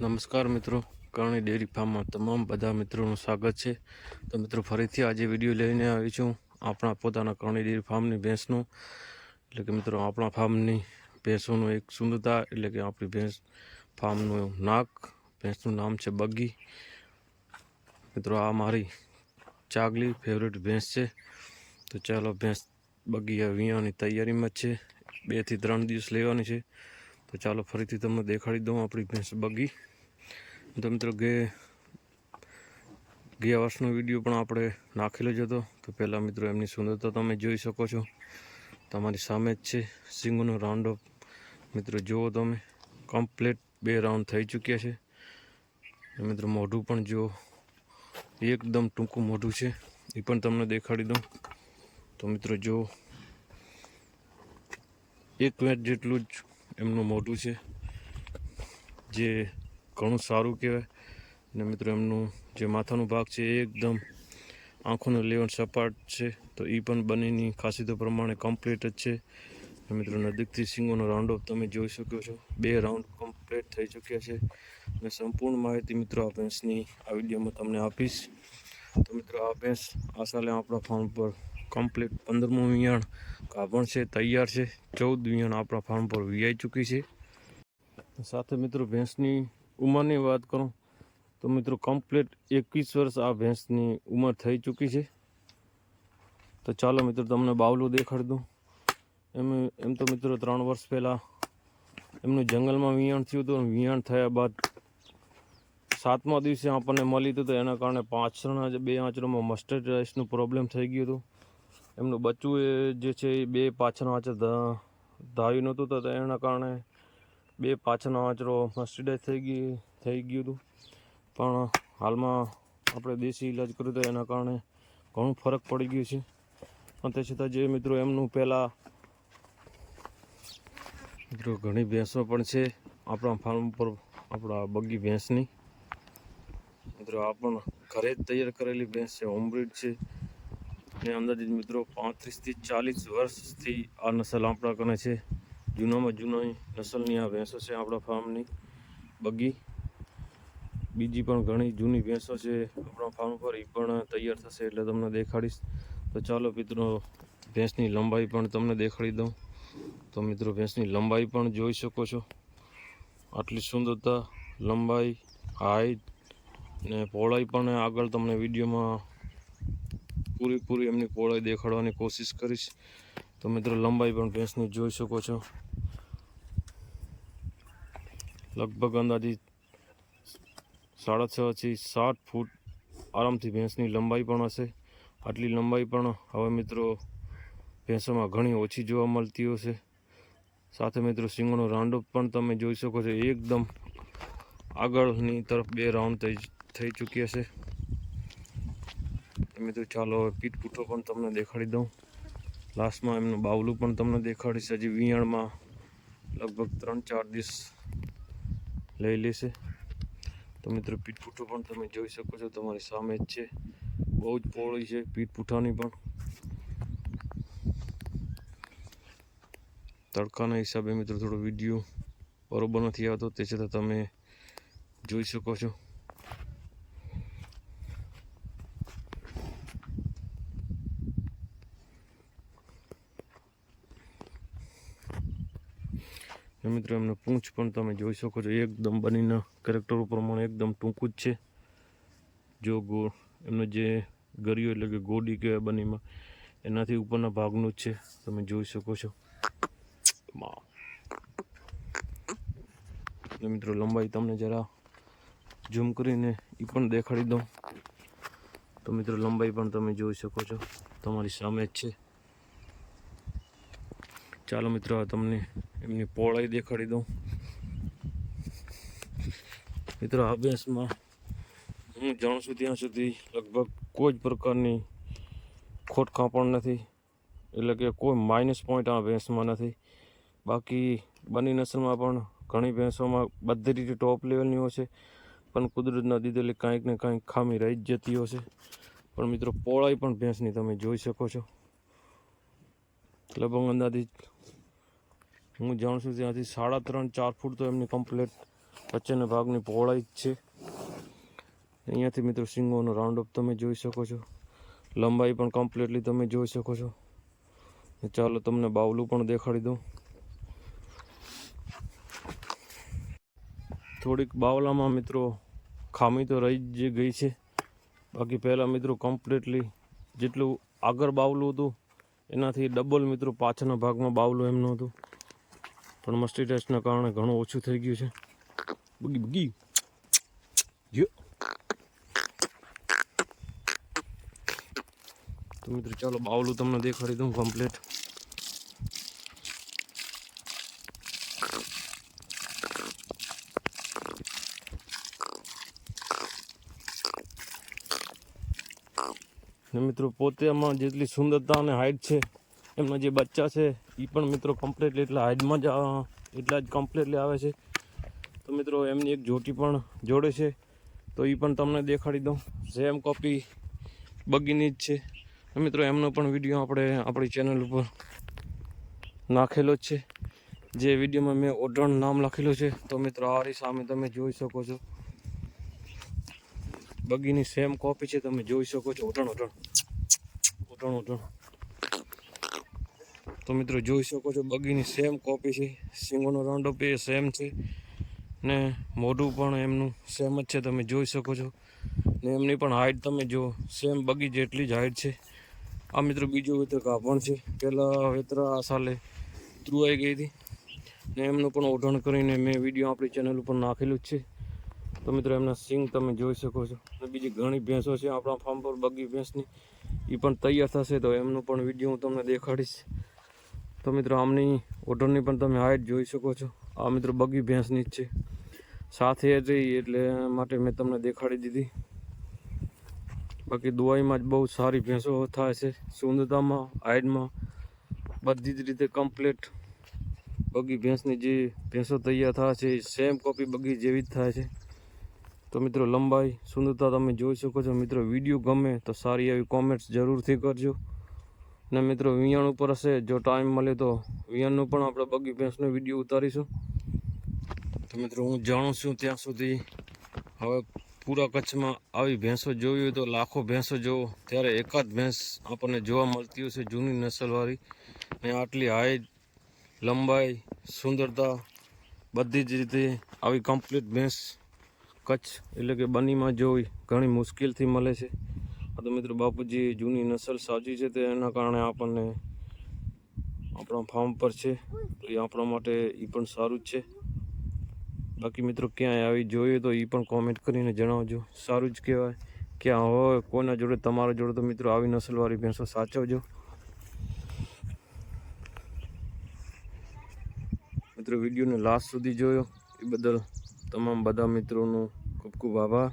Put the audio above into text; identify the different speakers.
Speaker 1: નમસ્કાર મિત્રો, કરણી ડેરી ફાર્મમાં તમામ બધા મિત્રોનું સ્વાગત છે. તો મિત્રો, ફરીથી આજે વીડિયો લઈને આવી છું આપણા પોતાના કરણી ડેરી ફાર્મની ભેંસનું. એટલે કે મિત્રો, આપણા ફાર્મની ભેંસોનું એક સુંદરતા, એટલે કે આપણી ભેંસ ફાર્મનું નાક, ભેંસનું નામ છે બગ્ગી મિત્રો, આ મારી ચાગલી ફેવરેટ ભેંસ છે. તો ચાલો ભેંસ બગ્ગી આ વિયાની તૈયારીમાં જ છે. બેથી ત્રણ દિવસ લેવાની છે. તો ચાલો ફરીથી તમને દેખાડી દઉં આપણી ભેંસ બગી. તો મિત્રો ગે ગયા વર્ષનો વીડિયો પણ આપણે નાખેલો જ હતો. તો પહેલાં મિત્રો એમની સુંદરતા તમે જોઈ શકો છો. તમારી સામે જ છે સિંગોનો રાઉન્ડ અપ મિત્રો જુઓ તમે કમ્પ્લીટ બે રાઉન્ડ થઈ ચૂક્યા છે. મિત્રો મોઢું પણ જુઓ, એકદમ ટૂંકું મોઢું છે. એ પણ તમને દેખાડી દઉં. તો મિત્રો જુઓ, એક મિનિટ જેટલું જ એમનું મોઢું છે. જે ઘણું સારું કહેવાય. અને મિત્રો, એમનું જે માથાનો ભાગ છે એ એકદમ આંખોનું લેવન સપાટ છે. તો એ પણ બંનેની ખાસિયતો પ્રમાણે કમ્પ્લીટ જ છે. મિત્રો, નજીકથી સિંગોનો રાઉન્ડ ઓફ તમે જોઈ શકો છો. બે રાઉન્ડ કમ્પ્લીટ થઈ ચૂક્યા છે. અને સંપૂર્ણ માહિતી મિત્રો, આ ભેંસની આ વિડીયોમાં તમને આપીશ. તો મિત્રો, આ ભેંસ આ સાલે આપણા ફાર્મ પર કમ્પ્લીટ પંદરમું વિયાણ કાપણ છે, તૈયાર છે. ચૌદ વિયાણ આપણા ફાર્મ પર વિયાઈ ચૂકી છે. સાથે મિત્રો, ભેંસની ઉંમરની વાત કરું, તો મિત્રો કમ્પ્લીટ એકવીસ વર્ષ આ ભેંસની ઉંમર થઈ ચૂકી છે. તો ચાલો મિત્રો તમને બાવલું દેખાડ દઉં. એમ એમ તો મિત્રો ત્રણ વર્ષ પહેલાં એમનું જંગલમાં વિયાણ થયું હતું વિયાણ થયા બાદ સાતમા દિવસે આપણને મળી હતું તો એના કારણે પાછળના જે, બે આંચરોમાં મસ્ટર્ડ રાઈસનું પ્રોબ્લેમ થઈ ગયું હતું. એમનું બચ્ચું જે છે એ બે પાછળના આંચર ધાવ્યું ધાવી નહોતું, તો એના કારણે બે પાછળના આંચળો મસ્ટર્ડાઇઝ થઈ ગઈ, થઈ ગયું હતું પણ હાલમાં આપણે દેશી ઇલાજ કર્યો તો એના કારણે ઘણું ફરક પડી ગયું છે. પણ તે છતાં જે મિત્રો એમનું પહેલાં મિત્રો ઘણી ભેંસો પણ છે આપણા ફાર્મ પર આપણા બગી ભેંસની. મિત્રો આ પણ ઘરે જ તૈયાર કરેલી ભેંસ છે, હોમબ્રીડ છે. ને અંદાજિત મિત્રો પાંત્રીસથી ચાલીસ વર્ષથી આ નસલ આપણા કને છે. જૂનામાં જૂની નસલની આ ભેંસો છે આપણા ફાર્મની બગી. બીજી પણ ઘણી જૂની ભેંસો છે આપણા ફાર્મ પર. એ પણ તૈયાર થશે એટલે તમને દેખાડીશ. તો ચાલો મિત્રો, ભેંસની લંબાઈ પણ તમને દેખાડી દઉં. તો મિત્રો, ભેંસની લંબાઈ પણ જોઈ શકો છો. આટલી સુંદરતા, લંબાઈ હાઈટ ને પહોળાઈ પણ આગળ તમને વિડીયોમાં પૂરેપૂરી એમની પહોળાઈ દેખાડવાની કોશિશ કરીશ. તો મિત્રો, લંબાઈ પણ ભેંસની જોઈ શકો છો. લગભગ અંદાજે સાડા છ થી સાત ફૂટ આરામથી ભેંસની લંબાઈ પણ હશે. આટલી લંબાઈ પણ હવે મિત્રો ભેંસોમાં ઘણી ઓછી જોવા મળતી હશે. સાથે મિત્રો, સિંગોનો રાઉન્ડ પણ તમે જોઈ શકો છો. એકદમ આગળની તરફ બે રાઉન્ડ થઈ થઈ ચૂક્યા છે મિત્રો, ચાલો હવે પીઠ પૂઠો પણ તમને દેખાડી દઉં. લાસ્ટમાં એમનું બાવલું પણ તમને દેખાડીશ. હજી વિયાણમાં લગભગ ત્રણ, ચાર દિવસ લઈ લેશે. તો મિત્રો પીઠ પણ તમે જોઈ શકો છો, તમારી સામે જ છે. બહુ જ પહોળી છે પીઠપૂઠાની પણ. તડકાના હિસાબે મિત્રો, થોડો વીડિયો બરોબર નથી આવતો, તે છતાં તમે જોઈ શકો છો. મિત્રો, એમને પૂંછ પણ તમે જોઈ શકો છો, એકદમ બનીના કેરેક્ટરો પ્રમાણે એકદમ ટૂંકું જ છે. જો ગો, એમનો જે ગરિયો એટલે કે ગોડી કહેવાય બનીમાં, એનાથી ઉપરના ભાગનું જ છે. તમે જોઈ શકો છો. મિત્રો, લંબાઈ તમને જરા ઝૂમ કરીને એ પણ દેખાડી દઉં. તો મિત્રો, લંબાઈ પણ તમે જોઈ શકો છો. તમારી સામે જ છે. ચાલો મિત્રો તમને એમની પહોળાઈ દેખાડી દઉં. મિત્રો, આ હું જાણું છું ત્યાં સુધી લગભગ કોઈ જ પ્રકારની ખોટ પણ નથી, એટલે કે કોઈ માઇનસ પોઈન્ટ આ ભેંસમાં નથી. બાકી બની નસલમાં પણ ઘણી ભેંસોમાં બધી રીતે ટોપ લેવલની હોય છે, પણ કુદરતના દીધેલી કાંઈક ને કાંઈક ખામી રહી જ જતી હશે પણ મિત્રો પોળાઈ પણ ભેંસની તમે જોઈ શકો છો. લગભગ અંદાજિત હું જાણું છું ત્યાંથી સાડા ત્રણ, ચાર ફૂટ તો એમની કમ્પ્લેટ વચ્ચેના ભાગની પહોળાઈ જ છે. અહીંયાથી મિત્રો સિંગોનો રાઉન્ડ અપ તમે જોઈ શકો છો. લંબાઈ પણ કમ્પ્લીટલી તમે જોઈ શકો છો. ચાલો તમને બાવલું પણ દેખાડી દઉં. થોડીક બાવલામાં મિત્રો ખામી તો રહી જ ગઈ છે. બાકી પહેલાં મિત્રો કમ્પ્લીટલી જેટલું આગળ બાવલું હતું, એનાથી ડબલ મિત્રો પાછળના ભાગમાં બાવલું એમનું હતું પણ મસ્તી ટેસ્ટના કારણે ઘણું ઓછું થઈ ગયું છે. બગી બગી. તો મિત્રો, ચાલો બાવલું તમને દેખાડી દઉં કમ્પ્લીટ મિત્રો, પોતે આમાં જેટલી સુંદરતા અને હાઇટ છે એમના જે બચ્ચા છે એ પણ મિત્રો કમ્પ્લીટલી એટલા હાઇટમાં જ એટલા જ કમ્પ્લીટલી આવે છે. તો મિત્રો એમની એક જોટી પણ જોડે છે. તો એ પણ તમને દેખાડી દઉં. સેમ કોપી બગીની જ છે. મિત્રો એમનો પણ વીડિયો આપણે, આપણી ચેનલ ઉપર નાખેલો જ છે. જે વિડીયોમાં મેં ઓઢણ નામ લખેલું છે. તો મિત્રો આરી સામે તમે જોઈ શકો છો. બગીની સેમ કોપી છે. તમે જોઈ શકો છો. ઓઢણ ઓઢણ. ઓઢણ ઓઢણ. તો મિત્રો જોઈ શકો છો બગીની સેમ કોપી છે. સિંગોનો રાઉન્ડઅપ એ સેમ છે. ને મોઢું પણ એમનું સેમ જ છે. તમે જોઈ શકો છો. ને એમની પણ હાઇટ તમે જો સેમ બગી જેટલી જ હાઇટ છે. આ મિત્રો બીજું વેતર કાપણ છે. પહેલાં વેતર આ સાલે ધ્રુવાઈ ગઈ હતી. ને એમનું પણ ઓઢણ કરીને મેં વીડિયો આપણી ચેનલ ઉપર નાખેલું જ છે. તો મિત્રો એમના સિંગ તમે જોઈ શકો છો. અને બીજી ઘણી ભેંસો છે આપણા ફાર્મ પર બગી ભેંસની. એ પણ તૈયાર થશે તો એમનું પણ વીડિયો હું તમને દેખાડીશ. તો મિત્રો, આમની ઓઢણની પણ તમે હાઇટ જોઈ શકો છો. આ મિત્રો બગી ભેંસની જ છે. સાથે જ રહી એટલે માટે મેં તમને દેખાડી દીધી. બાકી દુવાઈમાં જ બહુ સારી ભેંસો થાય છે. સુંદરતામાં હાઇટમાં બધી જ રીતે કમ્પ્લીટ બગી ભેંસની જે ભેંસો તૈયાર થાય છે સેમ કોપી બગી જેવી જ થાય છે. તો મિત્રો, લંબાઈ, સુંદરતા તમે જોઈ શકો છો. મિત્રો, વીડિયો ગમે તો સારી એવી કોમેન્ટ્સ જરૂરથી કરજો. ને મિત્રો, વિયાણ ઉપર હશે. જો ટાઈમ મળે તો વિયાણનું પણ આપણે બગી ભેંસનો વીડિયો ઉતારીશું. તો મિત્રો, હું જાણું છું ત્યાં સુધી હવે પૂરા કચ્છમાં આવી ભેંસો જોવી હોય તો લાખો ભેંસો જોવો. ત્યારે એકાદ ભેંસ આપણને જોવા મળતી હશે જૂની નસલવાળી. ને આટલી હાઈટ લંબાઈ, સુંદરતા, બધી જ રીતે આવી કમ્પ્લીટ ભેંસ કચ્છ એટલે કે બનીમાં જોવી ઘણી મુશ્કેલથી મળે છે. આ તો મિત્રો બાપુજી જૂની નસલ સાજી છે તે એના કારણે આપણને આપણા ફાર્મ પર છે. તો એ આપણા માટે એ પણ સારું જ છે. બાકી મિત્રો ક્યાંય આવી જોઈએ તો એ પણ કોમેન્ટ કરીને જણાવજો. સારું જ કહેવાય. ક્યાં હોય, કોના જોડે, તમારા જોડે તો મિત્રો આવી નસલવાળી ભેંસો સાચવજો. મિત્રો વિડીયોને લાસ્ટ સુધી જોયો. એ બદલ તમામ બધા મિત્રોનો ખૂબ ખૂબ આભાર.